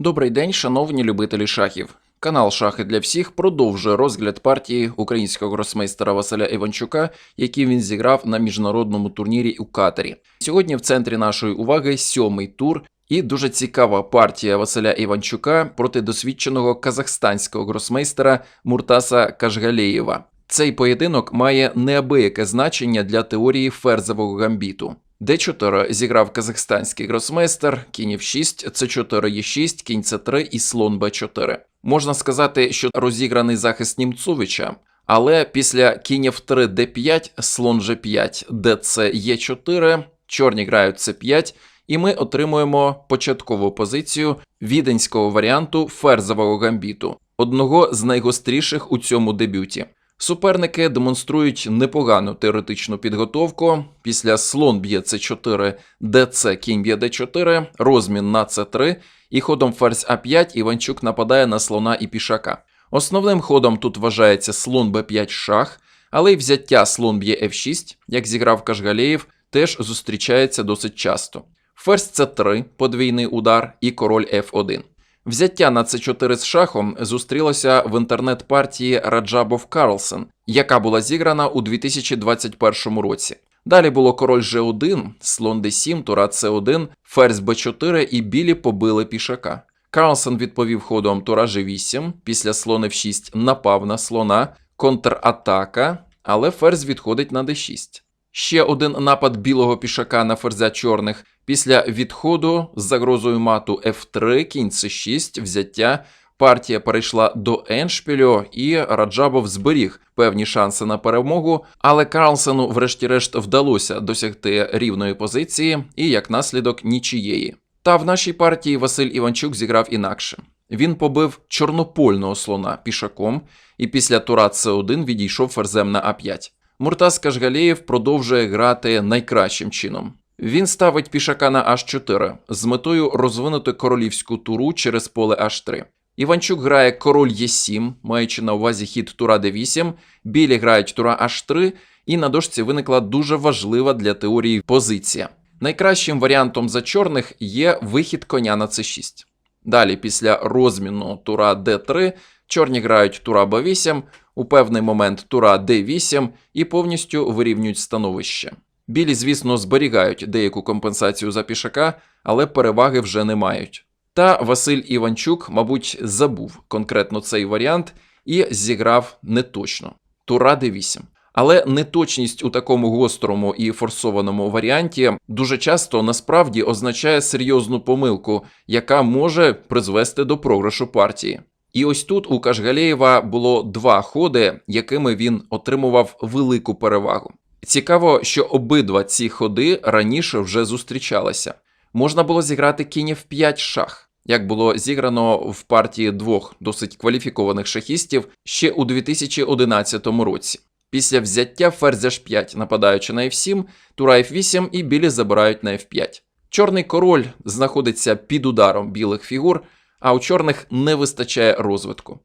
Добрий день, шановні любителі шахів. Канал Шахи для всіх продовжує розгляд партії українського гросмейстера Василя Іванчука, який він зіграв на міжнародному турнірі у Катарі. Сьогодні в центрі нашої уваги сьомий тур і дуже цікава партія Василя Іванчука проти досвідченого казахстанського гросмейстера Муртаса Кашгалєєва. Цей поєдинок має неабияке значення для теорії ферзового гамбіту. Д4 зіграв казахстанський гросмейстер, кінь F6, С4 Е6, кінь С3 і слон Б4. Можна сказати, що розіграний захист Німцовича, але після кінь F3 Д5, слон G5, ДЦ Е4, чорні грають С5, і ми отримуємо початкову позицію віденського варіанту ферзового гамбіту, одного з найгостріших у цьому дебюті. Суперники демонструють непогану теоретичну підготовку. Після слон б'є С4, ДЦ кінь б'є Д4, розмін на С3 і ходом ферзь А5 Іванчук нападає на слона і пішака. Основним ходом тут вважається слон Б5 шах, але й взяття слон б'є F6, як зіграв Кашгалєєв, теж зустрічається досить часто. Ферзь С3, подвійний удар і король F1. Взяття на С4 з шахом зустрілося в інтернет-партії Раджабов Карлсен, яка була зіграна у 2021 році. Далі було король G1, слон D7, тура C1, ферзь B4 і білі побили пішака. Карлсен відповів ходом тура G8, після слон F6 напав на слона, контратака, але ферзь відходить на D6. Ще один напад білого пішака на ферзя чорних. Після відходу з загрозою мату F3, кінь C6, взяття. Партія перейшла до Еншпілю, і Раджабов зберіг певні шанси на перемогу, але Карлсену, врешті-решт, вдалося досягти рівної позиції і, як наслідок, нічиєї. Та в нашій партії Василь Іванчук зіграв інакше. Він побив чорнопольного слона пішаком і після тура С1 відійшов ферзем на А5. Муртаз Кашгалєєв продовжує грати найкращим чином. Він ставить пішака на H4 з метою розвинути королівську туру через поле H3. Іванчук грає король Е7, маючи на увазі хід тура d8, білі грають тура H3, і на дошці виникла дуже важлива для теорії позиція. Найкращим варіантом за чорних є вихід коня на c6. Далі, після розміну тура d3, чорні грають тура b8, у певний момент тура d8 і повністю вирівнюють становище. Білі, звісно, зберігають деяку компенсацію за пішака, але переваги вже не мають. Та Василь Іванчук, мабуть, забув конкретно цей варіант і зіграв неточно. Тура d8. Але неточність у такому гострому і форсованому варіанті дуже часто насправді означає серйозну помилку, яка може призвести до програшу партії. І ось тут у Кашгалєєва було два ходи, якими він отримував велику перевагу. Цікаво, що обидва ці ходи раніше вже зустрічалися. Можна було зіграти кінь в 5 шах, як було зіграно в партії двох досить кваліфікованих шахістів ще у 2011 році. Після взяття ферзя h5, нападаючи на f7, тура f8 і білі забирають на f5. Чорний король знаходиться під ударом білих фігур, а у чорних не вистачає розвитку.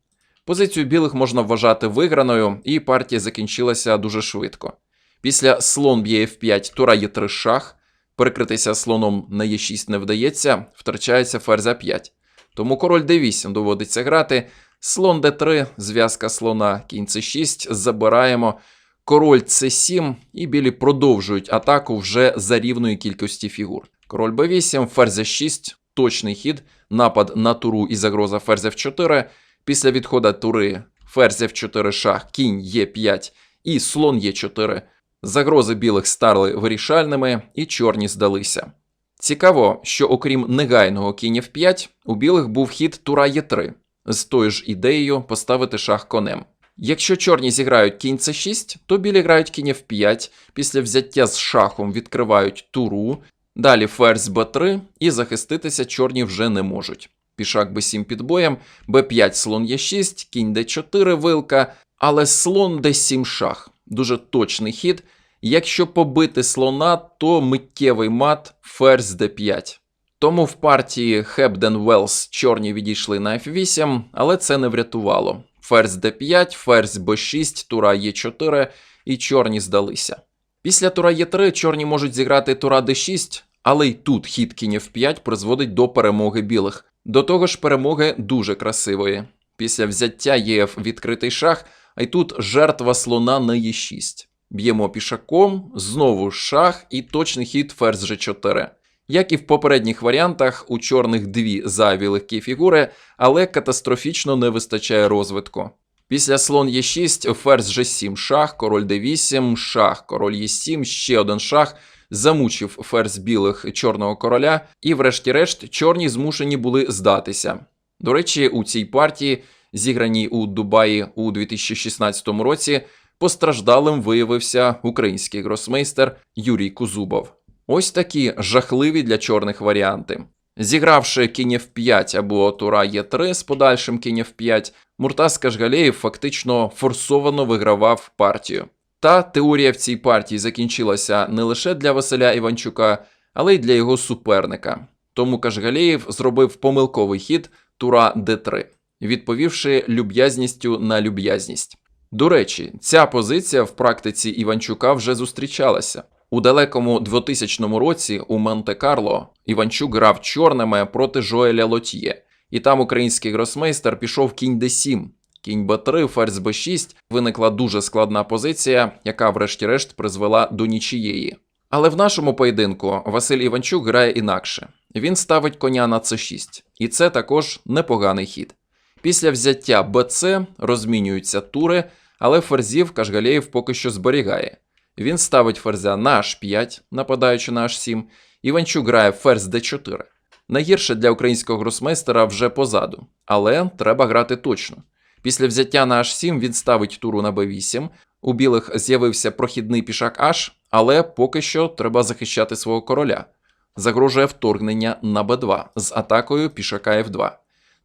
Позицію білих можна вважати виграною, і партія закінчилася дуже швидко. Після слон б'є f5, тура є 3 шах, перекритися слоном на e6 не вдається, втрачається ферзь a5. Тому король d8 доводиться грати. Слон d3, зв'язка слона, кінь c6, забираємо. Король c7, і білі продовжують атаку вже за рівної кількості фігур. Король b8, ферзь 6, точний хід, напад на туру і загроза ферзь f4. Після відходу тури ферзь f4 шах, кінь e5 і слон e4. Загрози білих стали вирішальними, і чорні здалися. Цікаво, що окрім негайного кінь f5, у білих був хід тура Е3 з тою ж ідеєю поставити шах конем. Якщо чорні зіграють кінь c6, то білі грають кінь f5, після взяття з шахом відкривають туру, далі ферзь b3 і захиститися чорні вже не можуть. Пішак b7 під боєм, b5 слон e6, кінь d4 вилка, але слон d7 шах. Дуже точний хід. Якщо побити слона, то миттєвий мат ферзь d5. Тому в партії Хебден Велс чорні відійшли на f8, але це не врятувало. Ферзь d5, ферзь b6, тура e4 і чорні здалися. Після тура e3 чорні можуть зіграти тура d6, але й тут хід кінь f5 призводить до перемоги білих. До того ж, перемоги дуже красивої. Після взяття ЄФ відкритий шах, а й тут жертва слона на Е6. Б'ємо пішаком, знову шах і точний хід ферзь G4. Як і в попередніх варіантах, у чорних дві зайві легкі фігури, але катастрофічно не вистачає розвитку. Після слон Е6, ферзь G7, шах, король D8, шах, король Е7, ще один шах, замучив ферзь білих чорного короля, і, врешті-решт, чорні змушені були здатися. До речі, у цій партії, зіграній у Дубаї у 2016 році, постраждалим виявився український гросмейстер Юрій Кузубов. Ось такі жахливі для чорних варіанти. Зігравши кінь F5 або тура Е3 з подальшим кінь F5, Муртаз Кашгалєєв фактично форсовано вигравав партію. Та теорія в цій партії закінчилася не лише для Василя Іванчука, але й для його суперника. Тому Кашгалєєв зробив помилковий хід тура d3, відповівши люб'язністю на люб'язність. До речі, ця позиція в практиці Іванчука вже зустрічалася. У далекому 2000 році у Монте-Карло Іванчук грав чорними проти Жоеля Лотьє, і там український гросмейстер пішов кінь d7, кінь b3, ферзь b6. Виникла дуже складна позиція, яка, врешті-решт, призвела до нічієї. Але в нашому поєдинку Василь Іванчук грає інакше. Він ставить коня на c6, і це також непоганий хід. Після взяття БЦ розмінюються тури, але ферзів Кашгалєєв поки що зберігає. Він ставить ферзя на h5, нападаючи на h7, Іванчук грає ферзь d4. Найгірше для українського гросмейстера вже позаду, але треба грати точно. Після взяття на h7 він ставить туру на b8. У білих з'явився прохідний пішак h, але поки що треба захищати свого короля. Загрожує вторгнення на b2 з атакою пішака f2.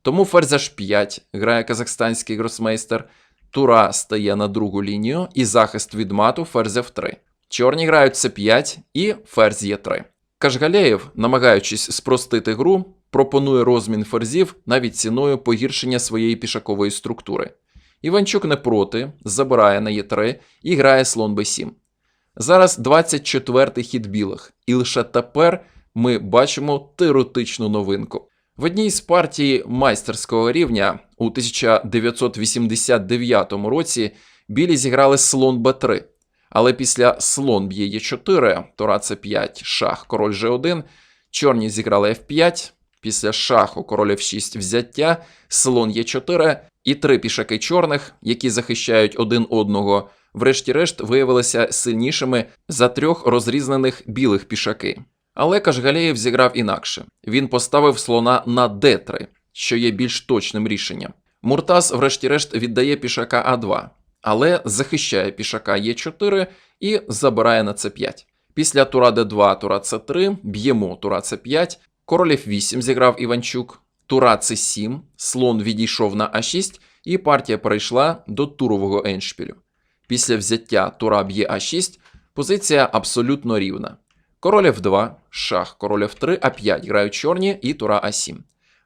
Тому ферзь h5 грає казахстанський гросмейстер. Тура стає на другу лінію і захист від мату ферзь f3. Чорні грають c5 і ферзь e3. Кашгалєєв, намагаючись спростити гру, пропонує розмін ферзів навіть ціною погіршення своєї пішакової структури. Іванчук не проти, забирає на Е3 і грає слон b7. Зараз 24-й хід білих, і лише тепер ми бачимо теоретичну новинку. В одній з партій майстерського рівня у 1989 році білі зіграли слон b3. Але після слон б'є Е4, тура С5, шах, король G1, чорні зіграли F5, після шаху король F6 взяття, слон Е4 і три пішаки чорних, які захищають один одного, врешті-решт виявилися сильнішими за трьох розрізнених білих пішаки. Але Кашгалєєв зіграв інакше. Він поставив слона на d3, що є більш точним рішенням. Муртаз, врешті-решт, віддає пішака А2, але захищає пішака Е4 і забирає на С5. Після тура Д2, тура С3, б'ємо тура С5, король F8 зіграв Іванчук, тура С7, слон відійшов на А6, і партія перейшла до турового еншпілю. Після взяття тура б'є А6, позиція абсолютно рівна. Король F2, шах, король F3, А5 грають чорні і тура А7.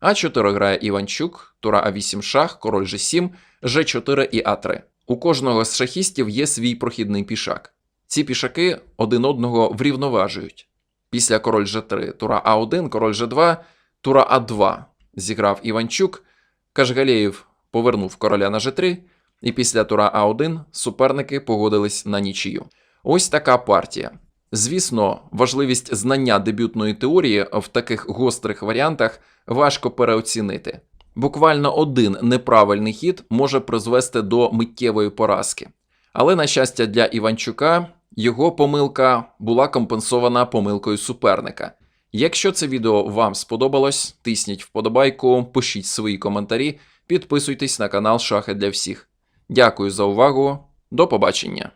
А4 грає Іванчук, тура А8 шах, король G7, G4 і А3. У кожного з шахістів є свій прохідний пішак. Ці пішаки один одного врівноважують. Після король G3, тура А1, король G2, тура А2 зіграв Іванчук, Кашгалєєв повернув короля на G3, і після тура А1 суперники погодились на нічию. Ось така партія. Звісно, важливість знання дебютної теорії в таких гострих варіантах важко переоцінити. Буквально один неправильний хід може призвести до миттєвої поразки. Але, на щастя, для Іванчука його помилка була компенсована помилкою суперника. Якщо це відео вам сподобалось, тисніть вподобайку, пишіть свої коментарі, підписуйтесь на канал Шахи для всіх. Дякую за увагу, до побачення!